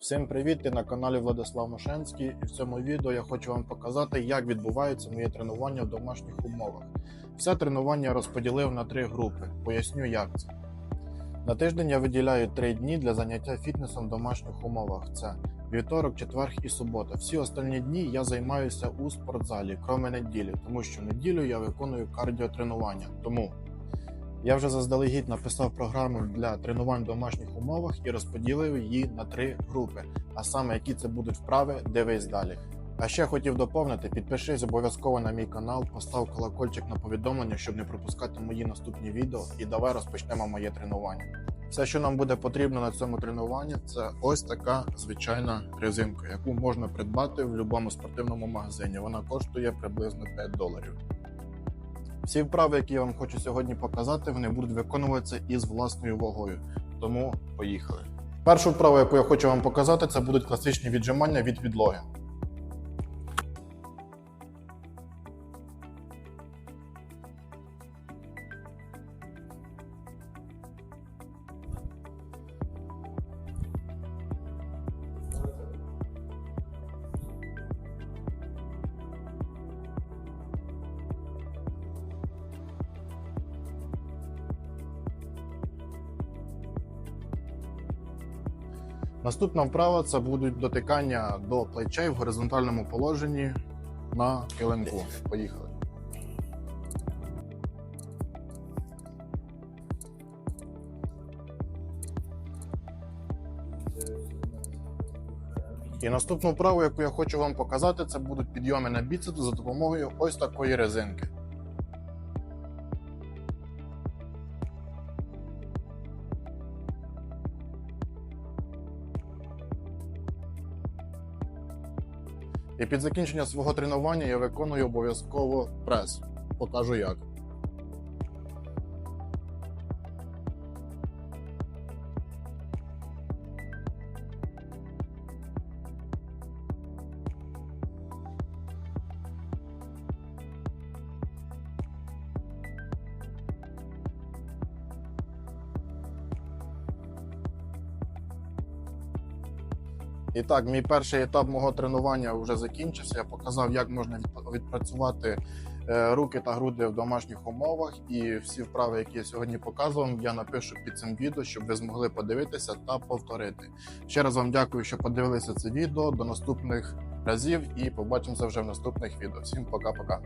Всім привіт! Ти на каналі Владислав Мошенський, і в цьому відео я хочу вам показати, як відбувається моє тренування в домашніх умовах. Все тренування я розподілив на три групи. Поясню, як це. На тиждень я виділяю три дні для заняття фітнесом в домашніх умовах. Це вівторок, четверг і субота. Всі остальні дні я займаюся у спортзалі, кроме неділі, тому що неділю я виконую кардіотренування. Тому я вже заздалегідь написав програму для тренувань в домашніх умовах і розподілив її на три групи. А саме, які це будуть вправи, дивись далі. А ще хотів доповнити: підпишись обов'язково на мій канал, постав колокольчик на повідомлення, щоб не пропускати мої наступні відео. І давай розпочнемо моє тренування. Все, що нам буде потрібно на цьому тренуванні, це ось така звичайна резинка, яку можна придбати в будь-якому спортивному магазині. Вона коштує приблизно 5 доларів. Всі вправи, які я вам хочу сьогодні показати, вони будуть виконуватися із власною вагою. Тому поїхали. Першу вправу, яку я хочу вам показати, це будуть класичні віджимання від підлоги. Наступна вправа це будуть дотикання до плечей в горизонтальному положенні на килимку. Поїхали. І наступну вправу, яку я хочу вам показати, це будуть підйоми на біцепс за допомогою ось такої резинки. І під закінчення свого тренування я виконую обов'язково прес. Покажу як. І так, мій перший етап мого тренування вже закінчився. Я показав, як можна відпрацювати е, руки та груди в домашніх умовах. І всі вправи, які я сьогодні показував, я напишу під цим відео, щоб ви змогли подивитися та повторити. Ще раз вам дякую, що подивилися це відео. До наступних разів і побачимося вже в наступних відео. Всім пока-пока.